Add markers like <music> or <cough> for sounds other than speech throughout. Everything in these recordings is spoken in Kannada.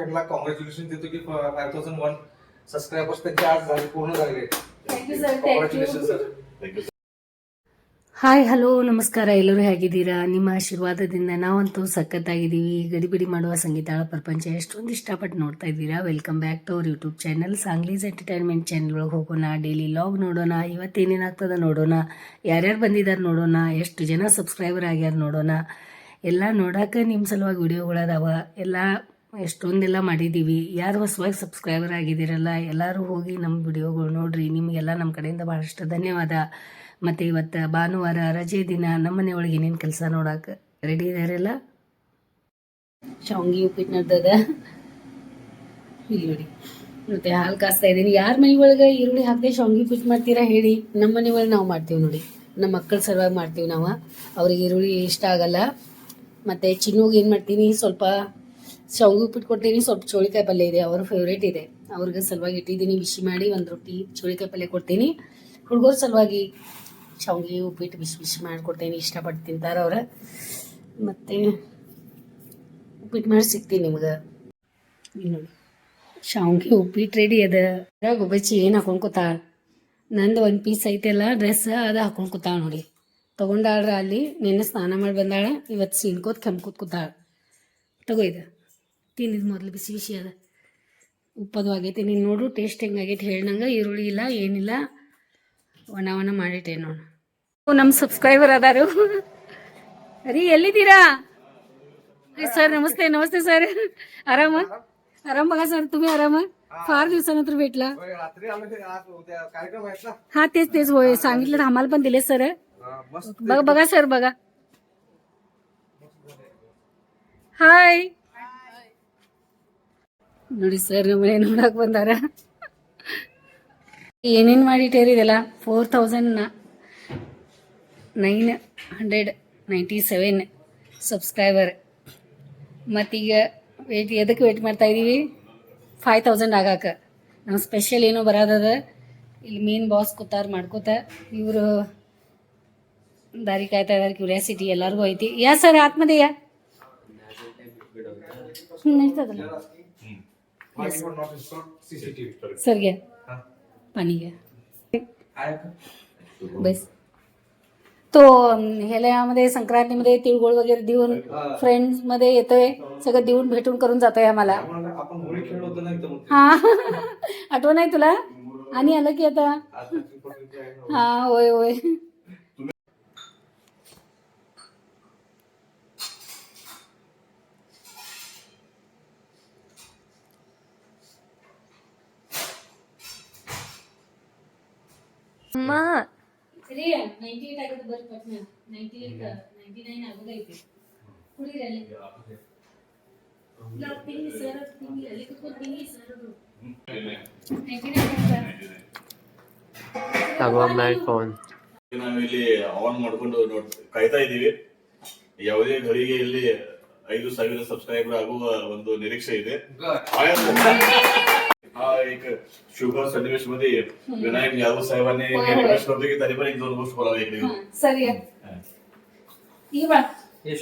आमच्या परिवारातर्फे यांना कॉंग्रॅच्युलेशन देतो की फाईव्ह थाउजंड वन सबस्क्रायबर्स त्यांचे आज झाले पूर्ण झाले Thank you, sir. Thank you. Congratulation sir thank you hi hello ನಮಸ್ಕಾರ ಎಲ್ಲರೂ ಹೇಗಿದ್ದೀರಾ ನಿಮ್ಮ ಆಶೀರ್ವಾದದಿಂದ ನಾವಂತೂ ಸಖತ್ತಾಗಿದ್ದೀವಿ ಗಡಿಬಿಡಿ ಮಾಡುವ ಸಂಗೀತಾಳ ಪ್ರಪಂಚ ಎಷ್ಟೊಂದು ಇಷ್ಟಪಟ್ಟು ನೋಡ್ತಾ ಇದ್ದೀರಾ welcome back to our YouTube channel ಸಾಂಗ್ಲೀಸ್ entertainment channel ಒಳಗೆ ಹೋಗೋಣ ಡೈಲಿ ಲಾಗ್ ನೋಡೋಣ ಇವತ್ತೇನೇನಾಗ್ತದ ನೋಡೋಣ ಯಾರ್ಯಾರು ಬಂದಿದ್ದಾರೆ ನೋಡೋಣ ಎಷ್ಟು ಜನ ಸಬ್ಸ್ಕ್ರೈಬರ್ ಆಗ್ಯಾರ ನೋಡೋಣ ಎಲ್ಲ ನೋಡೋಕೆ ನಿಮ್ಮ ಸಲುವಾಗಿ ವಿಡಿಯೋಗಳದಾವ ಎಲ್ಲ ಎಷ್ಟೊಂದೆಲ್ಲ ಮಾಡಿದ್ದೀವಿ. ಯಾರು ಹೊಸವಾಗಿ ಸಬ್ಸ್ಕ್ರೈಬರ್ ಆಗಿದ್ದೀರಲ್ಲ, ಎಲ್ಲರೂ ಹೋಗಿ ನಮ್ಮ ವಿಡಿಯೋಗಳು ನೋಡ್ರಿ. ನಿಮಗೆಲ್ಲ ನಮ್ಮ ಕಡೆಯಿಂದ ಭಾಳಷ್ಟು ಧನ್ಯವಾದ. ಮತ್ತು ಇವತ್ತು ಭಾನುವಾರ ರಜೆ ದಿನ, ನಮ್ಮ ಮನೆಯೊಳಗೆ ಏನೇನು ಕೆಲಸ ನೋಡಕ್ಕೆ ರೆಡಿ ಇದಾರೆಲ್ಲ? ಶಾವಂಗಿ ಉಪ್ಪಿಟ್ಟು ನಡ್ದದ ಇಲ್ಲಿ ನೋಡಿ ಮತ್ತೆ ಹಾಲು ಕಾಸ್ತಾ ಇದ್ದೀನಿ. ಯಾರ ಮನೆ ಒಳಗೆ ಈರುಳ್ಳಿ ಹಾಕದೆ ಶಾವಂಗಿ ಉಪ್ಪಿಟ್ಟು ಮಾಡ್ತೀರಾ ಹೇಳಿ. ನಮ್ಮ ಮನೆ ಒಳಗೆ ನಾವು ಮಾಡ್ತೀವಿ ನೋಡಿ. ನಮ್ಮ ಮಕ್ಕಳ ಸಲುವಾಗಿ ಮಾಡ್ತೀವಿ ನಾವು. ಅವ್ರಿಗೆ ಈರುಳ್ಳಿ ಇಷ್ಟ ಆಗಲ್ಲ. ಮತ್ತು ಚಿನ್ನೋಗಿ ಏನು ಮಾಡ್ತೀನಿ? ಸ್ವಲ್ಪ ಶಾವ್ಗಿ ಉಪ್ಪಿಟ್ಟು ಕೊಡ್ತೀನಿ, ಸ್ವಲ್ಪ ಚೋಳಿಕಾಯಿ ಪಲ್ಯ ಇದೆ, ಅವ್ರ ಫೇವ್ರೇಟ್ ಇದೆ. ಅವ್ರಿಗೆ ಸಲುವಾಗಿ ಇಟ್ಟಿದ್ದೀನಿ ಬಿಸಿ ಮಾಡಿ ಒಂದು ರೊಟ್ಟಿ, ಚೋಳಿಕಾಯಿ ಪಲ್ಯ ಕೊಡ್ತೀನಿ. ಹುಡುಗರ ಸಲುವಾಗಿ ಶಾವಿಗೆ ಉಪ್ಪಿಟ್ಟು ಬಿಸಿ ಬಿಸಿ ಮಾಡಿಕೊಡ್ತೀನಿ, ಇಷ್ಟಪಟ್ಟು ತಿಂತಾರೆ ಅವ್ರ. ಮತ್ತು ಉಪ್ಪಿಟ್ಟು ಮಾಡಿ ಸಿಗ್ತೀನಿ ನಿಮ್ಗೆ. ನೋಡಿ. ಶಾವಿಗೆ ಉಪ್ಪಿಟ್ಟು ರೆಡಿ ಅದ. ಗೊಬ್ಬಚ್ಚಿ ಏನು ಹಾಕೊಂಡು ನಂದು ಒಂದು ಪೀಸ್ ಐತೆಲ್ಲ ಡ್ರೆಸ್ ಅದು ಹಾಕೊಂಡು ಕೂತಾಳ ನೋಡಿ. ತೊಗೊಂಡಾಳ್ರ ಅಲ್ಲಿ, ನಿನ್ನೆ ಸ್ನಾನ ಮಾಡಿ ಬಂದಾಳ, ಇವತ್ತು ಸೀನ್ಕೋತ್ ಕೂತ್ ಕೂತಾಳ. ತಗೋ ಇದು. ತಿಂದಿದ್ದು ಮೊದಲು ಬಿಸಿ ಬಿಸಿ ಅದ ಉಪ್ಪದು ಆಗೈತೆ ನೀನು ನೋಡು ಟೇಸ್ಟ್ ಹೆಂಗಾಗೈತೆ ಹೇಳ್ನಂಗೆ ಈರುಳ್ಳಿ ಇಲ್ಲ ಏನಿಲ್ಲ ಒಣ ಒಣ ಮಾಡಿಟ್ಟೆ ನೋಡು ನಮ್ಮ ಸಬ್ಸ್ಕ್ರೈಬರ್ ಅದಾರು ರೀ ಎಲ್ಲಿದ್ದೀರಾ ಸರ್ ನಮಸ್ತೆ ನಮಸ್ತೆ सर आराम आराम बघा सर तुम्ही आराम फार दिवसानंतर भेटला रात्री आम्ही आज उद्या कार्यक्रम आहेत ना हा तेच तेच होय सांगितलं तर आम्हाला पण दिले सर हा, मस्त बघा बघा सर बघा ಹಾಯ್ ನೋಡಿ ಸರ್ ನಮ್ಮನೆ ನೋಡಕ್ ಬಂದಾರ. ಏನೇನು ಮಾಡಿಟ್ಟೇರಿ ಇದೆಲ್ಲ? Four thousand nine hundred ninety seven subscriber ಮತ್ತೀಗ ವೇಟ್ ಎದಕ್ಕೆ ವೇಟ್ ಮಾಡ್ತಾ ಇದ್ದೀವಿ ಫೈವ್ ತೌಸಂಡ್ ಆಗಾಕ. ನಮ್ಮ ಸ್ಪೆಷಲ್ ಏನೋ ಬರೋದದ. ಇಲ್ಲಿ ಮೇನ್ ಬಾಸ್ ಕೂತಾರ ಮಾಡ್ಕೋತ. ಇವರು ದಾರಿ ಕಾಯ್ತಾ ಇದಾರೆ ಕ್ಯೂರಿಯಾಸಿಟಿ ಎಲ್ಲರಿಗೂ ಐತಿ. ಯಾ ಸರ್ ಆತ್ಮದೇಯ? ನಡೀತದಲ್ಲ? CCTV? सर. घ्या. हा. पाणी घ्या. आहे का? बस. तो अं, ह्याला यामध्ये संक्रांतीमध्ये तिळगुळ वगैरे देऊन फ्रेंड्समध्ये येतोय. सगळं देऊन भेटून करून जातोय आम्हाला. आम्हाला आपण होळी खेळलो होतो ना एकदम हा. <laughs> आठवण आहे तुला? आणि आलं की आता? आहे ना. हा होय होय. ತಗೋ ಮೈ ಫೋನ್ ನಾವಿಲ್ಲಿ ಆನ್ ಮಾಡ್ಕೊಂಡು ನೋಡ್ ಕಾಯ್ತಾ ಇದೀವಿ ಯಾವುದೇ ಘಳಿಗೆ ಇಲ್ಲಿ ಐದು ಸಾವಿರ ಸಬ್ಸ್ಕ್ರೈಬರ್ ಆಗುವ ಒಂದು ನಿರೀಕ್ಷೆ ಇದೆ. हा एक शुभ सन्निवेशमध्ये विनायक यादव साहेबांनी. रिक्वेस्ट करतो की तरी पण एक दोन गोष्ट बोलावी इकडे येऊन. सर या हे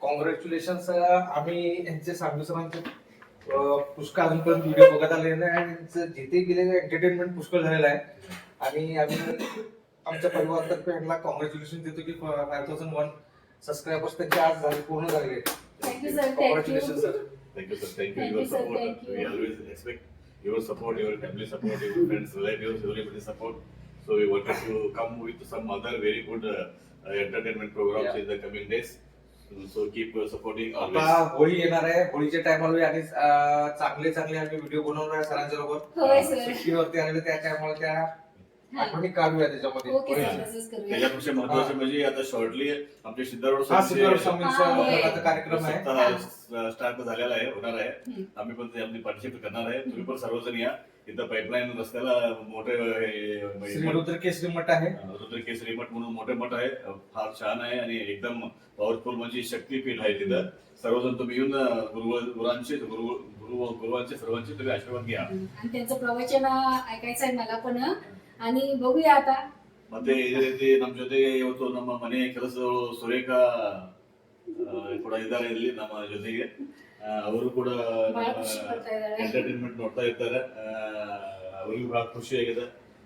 कॉंग्रॅच्युलेशन आम्ही यांचे सांगू सरांचे अं, पुष्कळ अजूनपर्यंत व्हिडिओ बघत आलेले नाही आणि जिथे गेले एंटरटेनमेंट पुष्कळ झालेलं आहे. आणि आम्ही आमच्या परिवारातर्फे यांना कॉंग्रॅच्युलेशन देतो की फाईव्ह थाउजंड वन सबस्क्रायबर्स त्यांचे आज झाले पूर्ण झाले. Thank you, sir. Thank congratulation you. Sir Thank you, sir. Thank you. Thank your you, sir. support. Thank you. We always expect your support, your family support, your friends, relatives, everybody's support. So we wanted to come with some other very good uh, uh, entertainment programs Yeah. in the coming days. So keep uh, supporting आता always. होळी येणार आहे होळीच्या टायमाला आणि अं, चांगले चांगले आम्ही व्हिडिओ बनवणार आहे सरांच्या बरोबर होय सर सुट्टीवरती आलेले त्या टायमाला त्या आठवणी काढूया त्याच्यामध्ये. ओके होळीच्या. सर तसंच करूया. त्याच्यापेक्षा महत्वाचं म्हणजे आता शॉर्टली आमच्या सिद्धार्थ हा स्वामींचे हा, होय. कार्यक्रम आहे. स्टार्ट झालेला आहे होणार आहे. हम्म. आम्ही पण त्यामध्ये पार्टिसिपेट करणार आहे. तुम्ही पण सर्वजण या. इथं पाईपलाईन रस्त्याला मोठे हे- श्री हे- रुद्र केसरी मठ आहे. रुद्र केसरी मठ म्हणून मोठे मठ आहे. फार छान आहे आणि एकदम पॉवरफुल म्हणजे शक्तीपीठ आहे तिथं. सर्वजण तुम्ही येऊन गुरु गुरुवांचे गुरु गुरु गुरुवांचे सर्वांचे तुम्ही आशीर्वाद घ्या. आणि त्यांचं प्रवचन ऐकायचं आहे मला पण आणि बघूया आता ಮತ್ತೆ ಇದೇ ರೀತಿ ನಮ್ಮ ಜೊತೆಗೆ ಇವತ್ತು ನಮ್ಮ ಮನೆ ಕೆಲಸದವರು ಸುರೇಖಾ ಆ, ಕೂಡ ಇದ್ದಾರೆ ಇಲ್ಲಿ ನಮ್ಮ ಜೊತೆಗೆ ಆ, ಅವರು ಕೂಡ ಬಹಳ ಖುಷಿ ಪಡ್ತಾ ಇದ್ದಾರೆ. ಎಂಟರ್ಟೈನ್ಮೆಂಟ್ ನೋಡ್ತಾ ಇರ್ತಾರೆ ಆ, ಅವ್ರಿಗೂ ಬಹಳ ಖುಷಿ ಆಗಿದೆ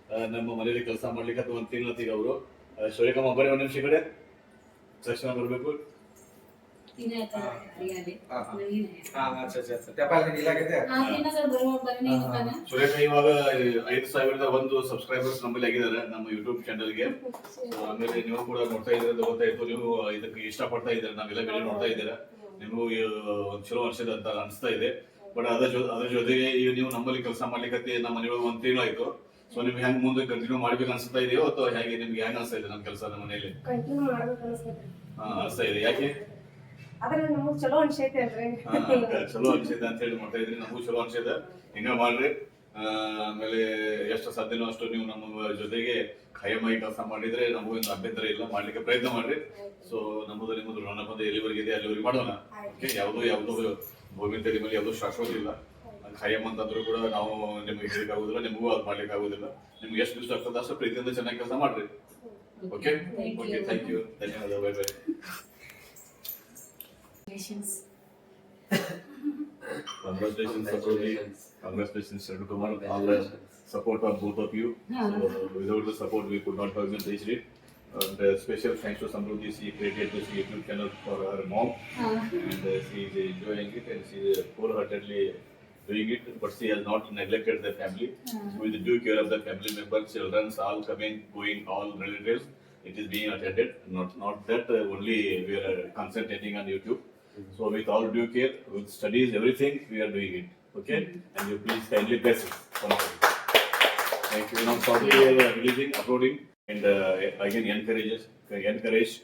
ಆ, ನಮ್ಮ ಮನೇಲಿ ಕೆಲಸ ಮಾಡ್ಲಿಕ್ಕೆ ಅಥವಾ ಒಂದು ತಿಂಗಳತ್ತೀಗ ಅವರು ಶೋರಿಕಮ್ಮ ಬರೀ ಒಂದು ನಿಮಿಷ ಈ ಕಡೆ ತಕ್ಷಣ ಬರಬೇಕು ಸುರೇಶ ಇವಾಗ ಐದು ಸಾವಿರದ ಒಂದು ಸಬ್ಸ್ಕ್ರೈಬರ್ಸ್ ನಮ್ಮಲ್ಲಿ ಆಗಿದ್ದಾರೆ ನಮ್ಮ ಯೂಟ್ಯೂಬ್ ಚಾನಲ್ಗೆ. ಆಮೇಲೆ ನೀವು ಕೂಡ ನೋಡ್ತಾ ಇದ್ರೆ ಗೊತ್ತಾಯ್ತು. ನೀವು ಇದಕ್ಕೆ ಇಷ್ಟ ಪಡ್ತಾ ಇದ್ದೀರಾ? ನಾವೆಲ್ಲ ವಿಡಿಯೋ ನೋಡ್ತಾ ಇದ್ದೀರಾ? ನಿಮಗೂ ಒಂದು ಚಲೋ ಅನ್ಸಿದೆ ಅಂತ ಅನಿಸ್ತಾ ಇದೆ. ಬಟ್ ಅದ್ರ ಜೊತೆ ಅದ್ರ ಜೊತೆಗೆ ಈಗ ನೀವು ನಮ್ಮಲ್ಲಿ ಕೆಲಸ ಮಾಡ್ಲಿಕ್ಕೆ ನಮ್ಮ ಮನೆಯೊಳಗೆ ಒಂದು ತಿಂಗಳಾಯ್ತು ಸೊ ನಿಮ್ಗೆ ಹೆಂಗ್ ಮುಂದೆ ಕಂಟಿನ್ಯೂ ಮಾಡ್ಬೇಕು ಅನ್ಸ್ತಾ ಇದೆಯೋ ಅಥವಾ ಹೇಗೆ ನಿಮ್ಗೆ ಹೆಂಗ್ ಅನ್ಸ್ತಾ ಇದೆ ನಮ್ಮ ಕೆಲಸ ನಮ್ಮ ಮನೆಯಲ್ಲಿ? ಅನಿಸ್ತಾ ಇದೆ. ಯಾಕೆ? ಆದ್ರೆ ನಮಗ್ ಚಲೋ ಅನ್ಸೈತೆ ಅಲ್ರಿ. ಹಾ, ಚಲೋ ಅನ್ಸಿದೆ ಅಂತ ಹೇಳಿ ಮಾಡ್ತಾ ಇದ್ರಿ ನಮಗೂ ಚಲೋ ಅನ್ಸಿದೆ ಹಿಂಗ ಮಾಡ್ರಿ. ಆ, ಆಮೇಲೆ ಎಷ್ಟು ಸಾಧ್ಯನೋ ಅಷ್ಟು ನೀವು ನಮ್ಮ ಜೊತೆಗೆ ಖಾಯಮಾಗಿ ಕೆಲಸ ಮಾಡಿದ್ರೆ ನಮಗೂ ಏನು ಅಭ್ಯಂತರ ಇಲ್ಲ ಮಾಡ್ಲಿಕ್ಕೆ ಪ್ರಯತ್ನ ಮಾಡ್ರಿ. ಸೊ ನಮ್ಮದು ನಿಮ್ಮದು ರಣಪದ ಎಲ್ಲಿವರೆಗೆ ಇದೆ ಅಲ್ಲಿವರೆಗೆ ಮಾಡೋಣ. ಓಕೆ ಯಾವುದೋ ಯಾವುದೋ ಭೂಮಿ ತೆರಿ ಮೇಲೆ ಯಾವುದೋ ಶಾಶ್ವತ ಇಲ್ಲ. ಖಾಯಂ ಅಂತಂದ್ರೂ ಕೂಡ ನಾವು ನಿಮಗೆ ಹೇಳಕ್ ಆಗುದಿಲ್ಲ ನಿಮಗೂ ಅದು ಮಾಡ್ಲಿಕ್ಕೆ ಆಗುದಿಲ್ಲ ನಿಮ್ಗೆ ಎಷ್ಟು ದಿವಸ ಆಗ್ತದೆ ಅಷ್ಟು ಪ್ರೀತಿಯಿಂದ ಚೆನ್ನಾಗಿ ಕೆಲಸ ಮಾಡ್ರಿ. ಓಕೆ ಓಕೆ ಥ್ಯಾಂಕ್ ಯು ಧನ್ಯವಾದ bye bye <laughs> Congratulations. Congratulations, Saprodi. Congratulations, Shardu Kumar. All the support of both of you. So, without the support, we could not have been reached it. And uh, special thanks to Samruddhi. She created this YouTube channel for her mom, हा. and uh, she is enjoying it, and she is wholeheartedly doing it. But she has not neglected the family. With the due care of the family members, children, all coming, going, all relatives. It is being attended. Not not that uh, only we are concentrating on YouTube. So with all due care, with studies, everything, we are doing it. Okay? And you please kindly bless it. Thank you. Now shortly we are releasing, uploading, and uh, again encourage us, encourage,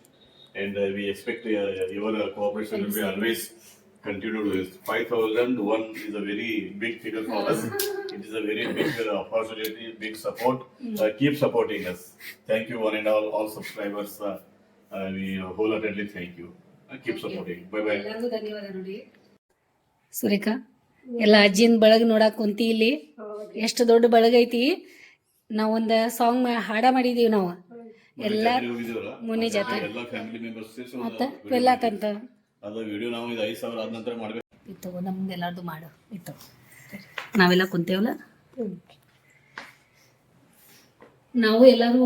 and uh, we expect uh, your uh, cooperation will be always continued with. Five thousand one is a very big figure for us. It is a very big uh, opportunity, big support. Uh, keep supporting us. Thank you one and all, all subscribers. Uh, uh, we wholeheartedly thank you. Uh, supporting. Bye bye. ಎಲ್ಲರಿಗೂ ಧನ್ಯವಾದ ನೋಡಿ. ಸುರೇಖಾ ಎಲ್ಲ ಅಜ್ಜಿನ ಬಳಗ ನೋಡಕ್ ಕುಂತಿ ಇಲ್ಲಿ. ಎಷ್ಟು ದೊಡ್ಡ ಬಳಗ ಐತಿ. ನಾವೊಂದ ಸಾಂಗ್ ಹಾಡ ಮಾಡಿದೀವಿ ನಾವು. ಎಲ್ಲ ಮುನಿ ಜಾತ್ರೆ. ಎಲ್ಲ ಫ್ಯಾಮಿಲಿ ಮೆಂಬರ್ಸ್ ಸೇರಿಸಿ ಮತ್ತ ಒಂದು ತಂತ. ಅದು ವಿಡಿಯೋ ನಾವು ಇದು ಐದು ಸಾವಿರ ಆದ ನಂತರ ಮಾಡ್ಬೇಕು. ಇತ್ತು ನಮ್ದು ಎಲ್ಲಾರ್ದು ಮಾಡು. ಇತ್ತು ನಾವೆಲ್ಲ ಕುಂತೇವಲ್ಲ? ನಾವು ಎಲ್ಲರೂ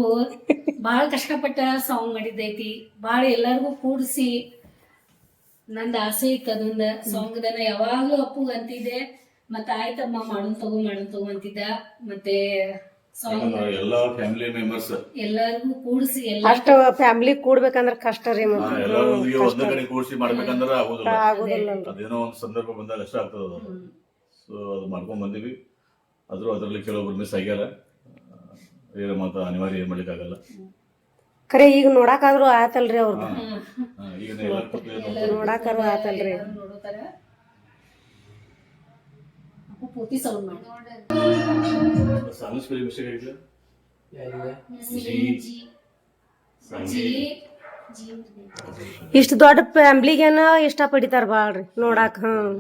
ಭಾಳ ಕಷ್ಟಪಟ್ಟ ಸಾಂಗ್ ಮಾಡಿದ್ದೈತಿ. ಭಾಳ ಎಲ್ಲರಿಗೂ ಕೂಡಿಸಿ ನಂದು ಆಸೆ ಇತ್ತು ಅದೊಂದ ಸಾಂಗ್ ದನ ಯಾವಾಗ್ಲೂ ಅಪ್ಪು ಅಂತಿದ್ದೆ. ಮತ್ತೆ ಆಯ್ತಮ್ಮ ಮಾಡೋನ್ ತಗೋ ಮಾಡೋನ್ ತಗೋ ಅಂತಿದ್ದ. ಮತ್ತೆ ಸಾಂಗ್ ಎಲ್ಲಾ ಫ್ಯಾಮಿಲಿ ಮೆಂಬರ್ಸ್ ಎಲ್ಲರಿಗೂ ಕೂಡಿಸಿ ಎಲ್ಲ ಅಷ್ಟ ಫ್ಯಾಮಿಲಿ ಕೂಡ್ಬೇಕಂದ್ರ ಕಷ್ಟ ರೀ ಮ್ಯಾಮ್. ಎಲ್ಲರೂ ಒಂದೇ ಕಡೆ ಕೂಡಿಸಿ ಮಾಡ್ಬೇಕಂದ್ರ ಆಗುದಿಲ್ಲ. ಆಗುದಿಲ್ಲ ಅದೇನೋ ಒಂದು ಸಂದರ್ಭ ಬಂದಾಗ ಅಷ್ಟ ಆಗ್ತದ ಅದು. ಸೊ ಅದು ಮಾಡ್ಕೊಂಡ್ ಬಂದಿವಿ. ಆದ್ರೂ ಅದರಲ್ಲಿ ಕೆಲವೊಬ್ರು ಮಿಸ್ ಆಗ್ಯಾರ. ಏನ ಮಾತ್ರ ಅನಿವಾರ್ಯ ಏನ್ ಮಾಡ್ಲಿಕ್ಕಾಗಲ್ಲ. ಖರೆ ಈಗ ನೋಡಾಕಾದ್ರೂ ಆತಲ್ರಿ ಅವ್ರದ್ದು ಕೂತ್ಕೊಂಡು ಆತಲ್ರಿ. ಇಷ್ಟು ದೊಡ್ಡ ಫ್ಯಾಮ್ಲಿಗೇನ ಇಷ್ಟ ಪಡಿತಾರ ಬಾಳ್ರಿ ನೋಡಾಕ ಹ್ಮ್.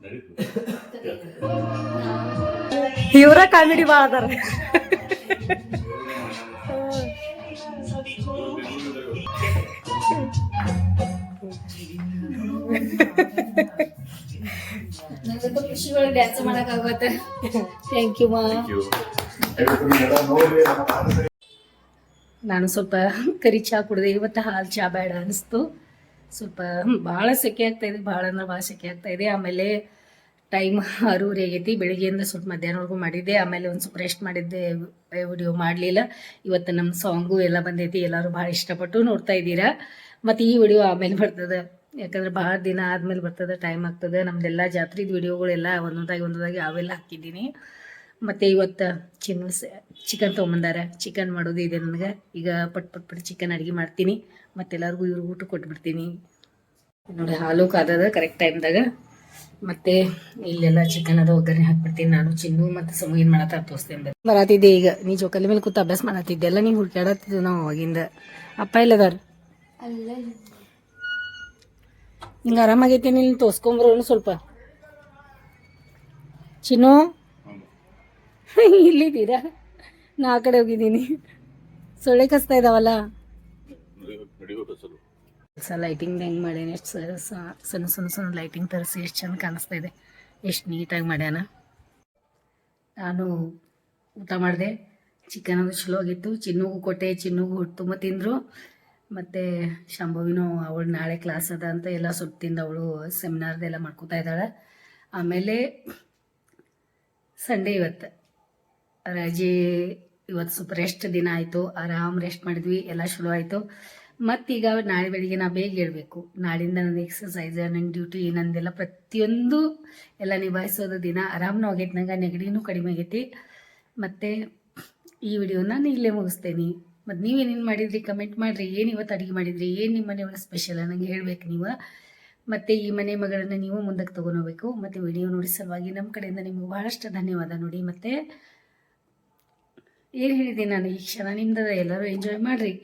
<laughs> ಇವ್ರ ಕಾಮಿಡಿ ಬಾಳ ಅದಾರ. <laughs> ನಂಗಂತೂ ಖುಷಿ ಒಳಗೆ ಡ್ಯಾನ್ಸ್ ಮಾಡಕ್ ಆಗತ್ತೆ ಥ್ಯಾಂಕ್ ಯು ಮಾ Thank you. ಎಲ್ಲ ನೋಡ್ರಿ ನಮ್ಮ ನಾನು ಸ್ವಲ್ಪ ಕರಿ ಚಹಾ ಕುಡ್ದೆ, ಇವತ್ತು ಹಾಲು ಚಹಾ ಬೇಡ ಅನಿಸ್ತು ಸ್ವಲ್ಪ ಭಾಳ ಸೆಕೆ ಆಗ್ತಾ ಇದೆ ಭಾಳ ಅಂದ್ರೆ ಭಾಳ ಸೆಕೆ ಆಗ್ತಾ ಇದೆ ಆಮೇಲೆ ಟೈಮ್ ಆರೂವರೆ ಆಗೈತಿ. ಬೆಳಿಗ್ಗೆಯಿಂದ ಸ್ವಲ್ಪ ಮಧ್ಯಾಹ್ನವರೆಗೂ ಮಾಡಿದ್ದೆ. ಆಮೇಲೆ ಒಂದು ಸ್ವಲ್ಪ ರೆಸ್ಟ್ ಮಾಡಿದ್ದೆ. ವಿಡಿಯೋ ಮಾಡಲಿಲ್ಲ. ಇವತ್ತು ನಮ್ಮ ಸಾಂಗು ಎಲ್ಲ ಬಂದೈತಿ. ಎಲ್ಲರೂ ಭಾಳ ಇಷ್ಟಪಟ್ಟು ನೋಡ್ತಾ ಇದ್ದೀರಾ. ಮತ್ತು ಈ ವಿಡಿಯೋ ಆಮೇಲೆ ಬರ್ತದೆ. ಯಾಕಂದ್ರೆ ಭಾಳ ದಿನ ಆದ್ಮೇಲೆ ಬರ್ತದೆ ಟೈಮ್ ಆಗ್ತದೆ. ನಮ್ದೆಲ್ಲ ಜಾತ್ರೆದು ವಿಡಿಯೋಗಳೆಲ್ಲ ಒಂದೊಂದಾಗಿ ಒಂದೊಂದಾಗಿ ಅವೆಲ್ಲ ಹಾಕಿದ್ದೀನಿ. ಮತ್ತು ಇವತ್ತು ಚಿನ್ನ ಚಿಕನ್ ತೊಗೊಂಬಂದಾರ. ಚಿಕನ್ ಮಾಡೋದು ಇದೆ ನನಗೆ. ಈಗ ಪಟ್ ಪಟ್ ಪಟ್ ಚಿಕನ್ ಅಡುಗೆ ಮಾಡ್ತೀನಿ. ಮತ್ತೆಲ್ಲರಿಗೂ ಇವ್ರಿಗೆ ಊಟ ಕೊಟ್ಬಿಡ್ತೀನಿ. ನೋಡಿ ಹಾಲು ಕಾದದ ಕರೆಕ್ಟ್ ಟೈಮ್ದಾಗ ಮತ್ತೆ ಇಲ್ಲೆಲ್ಲ ಚಿಕನ್ ಅದು ಒಗ್ಗರಣೆ ಹಾಕ್ಬಿಡ್ತೀನಿ. ನಾನು ಚಿನ್ನು ಮತ್ತು ಸುಮ್ಮ ಏನು ಮಾಡತ್ತ ತೋರಿಸ್ತೇನೆ ಬರತ್ತಿದ್ದೆ ಈಗ. ನೀ ಜೋಕಾಲಿ ಮೇಲೆ ಕೂತು ಅಭ್ಯಾಸ ಮಾಡತ್ತಿದ್ದೆ ಎಲ್ಲ ನೀವು ಹುಡ್ಕಾಡತ್ತಿದ್ದೆ ನಾವು ಅವಾಗಿಂದ. ಅಪ್ಪ ಇಲ್ಲದಾರ ಹಿಂಗೆ ಆರಾಮಾಗೈತೆ ನೀನು ತೋರ್ಸ್ಕೊಂಬರೋನು ಸ್ವಲ್ಪ. ಚಿನ್ನು? <laughs> ಇಲ್ಲಿದ್ದೀರಾ? ನಾ ಆ ಕಡೆ ಹೋಗಿದ್ದೀನಿ. ಸೊಳ್ಳೆ ಕಸ್ತಾ ಇದಾವಲ್ಲ? ಸ ಲೈಟಿಂಗ್ ಹೆಂಗೆ ಮಾಡ್ಯಾನ? ಎಷ್ಟು ಸಣ್ಣ ಸಣ್ಣ ಸಣ್ಣ ಲೈಟಿಂಗ್ ತರಿಸಿ ಎಷ್ಟು ಚಂದ ಕಾಣಿಸ್ತಾ ಇದೆ. ಎಷ್ಟು ನೀಟಾಗಿ ಮಾಡ್ಯಾನ? ನಾನು ಊಟ ಮಾಡಿದೆ. ಚಿಕನ್ ಅದು ಚಲೋ ಆಗಿತ್ತು. ಚಿನ್ನುಗೂ ಕೊಟ್ಟೆ. ಚಿನ್ನುಗೂ ತುಂಬ ತಿಂದರು. ಮತ್ತು ಶಂಭವಿನೂ ಅವಳು ನಾಳೆ ಕ್ಲಾಸ್ ಅದ ಅಂತ ಎಲ್ಲ ಸ್ವಲ್ಪ ತಿಂದು ಅವಳು ಸೆಮಿನಾರ್ದೆಲ್ಲ ಮಾಡ್ಕೋತಾ ಇದ್ದಾಳೆ. ಆಮೇಲೆ ಸಂಡೇ ಇವತ್ತು. ರಜೆ ಇವತ್ತು ಸ್ವಲ್ಪ ರೆಸ್ಟ್ ದಿನ ಆಯಿತು. ಆರಾಮ್ ರೆಸ್ಟ್ ಮಾಡಿದ್ವಿ. ಎಲ್ಲ ಚಲೋ ಆಯಿತು. ಮತ್ತೀಗ ನಾಳೆ ಬೆಳಿಗ್ಗೆ ನಾ ಬೇಗ ಹೇಳ್ಬೇಕು ನಾಳಿಂದ ನನ್ನ ಎಕ್ಸಸೈಸ್ ನನ್ನ ಡ್ಯೂಟಿ ನಂದೆಲ್ಲ ಪ್ರತಿಯೊಂದು ಎಲ್ಲ ನಿಭಾಯಿಸೋದು ದಿನ ಆರಾಮ್ನ ಆಗೈತೆ ನಂಗೆ ನೆಗಡಿನೂ ಕಡಿಮೆ ಆಗೈತಿ. ಮತ್ತು ಈ ವಿಡಿಯೋನ ನಾನು ಇಲ್ಲೇ ಮುಗಿಸ್ತೇನೆ. ಮತ್ತು ನೀವೇನೇನು ಮಾಡಿದ್ರಿ? ಕಮೆಂಟ್ ಮಾಡಿರಿ. ಏನು ಇವತ್ತು ಅಡುಗೆ ಮಾಡಿದ್ರಿ? ಏನು ನಿಮ್ಮ ಮನೆ ಒಳಗೆ ಸ್ಪೆಷಲ್ ನನಗೆ ಹೇಳ್ಬೇಕು ನೀವು. ಮತ್ತು ಈ ಮನೆ ಮಗಳನ್ನು ನೀವು ಮುಂದಕ್ಕೆ ತೊಗೊಂಡೋಗ್ಬೇಕು ಮತ್ತು ವಿಡಿಯೋ ನೋಡಿ ಸಲುವಾಗಿ ನಮ್ಮ ಕಡೆಯಿಂದ ನಿಮಗೆ ಬಹಳಷ್ಟು ಧನ್ಯವಾದ ನೋಡಿ. ಮತ್ತು ಏನು ಹೇಳಿದ್ದೀನಿ ನಾನು? ಈ ಕ್ಷಣ ನಿಮ್ದು ಎಲ್ಲರೂ ಎಂಜಾಯ್ ಮಾಡಿರಿ.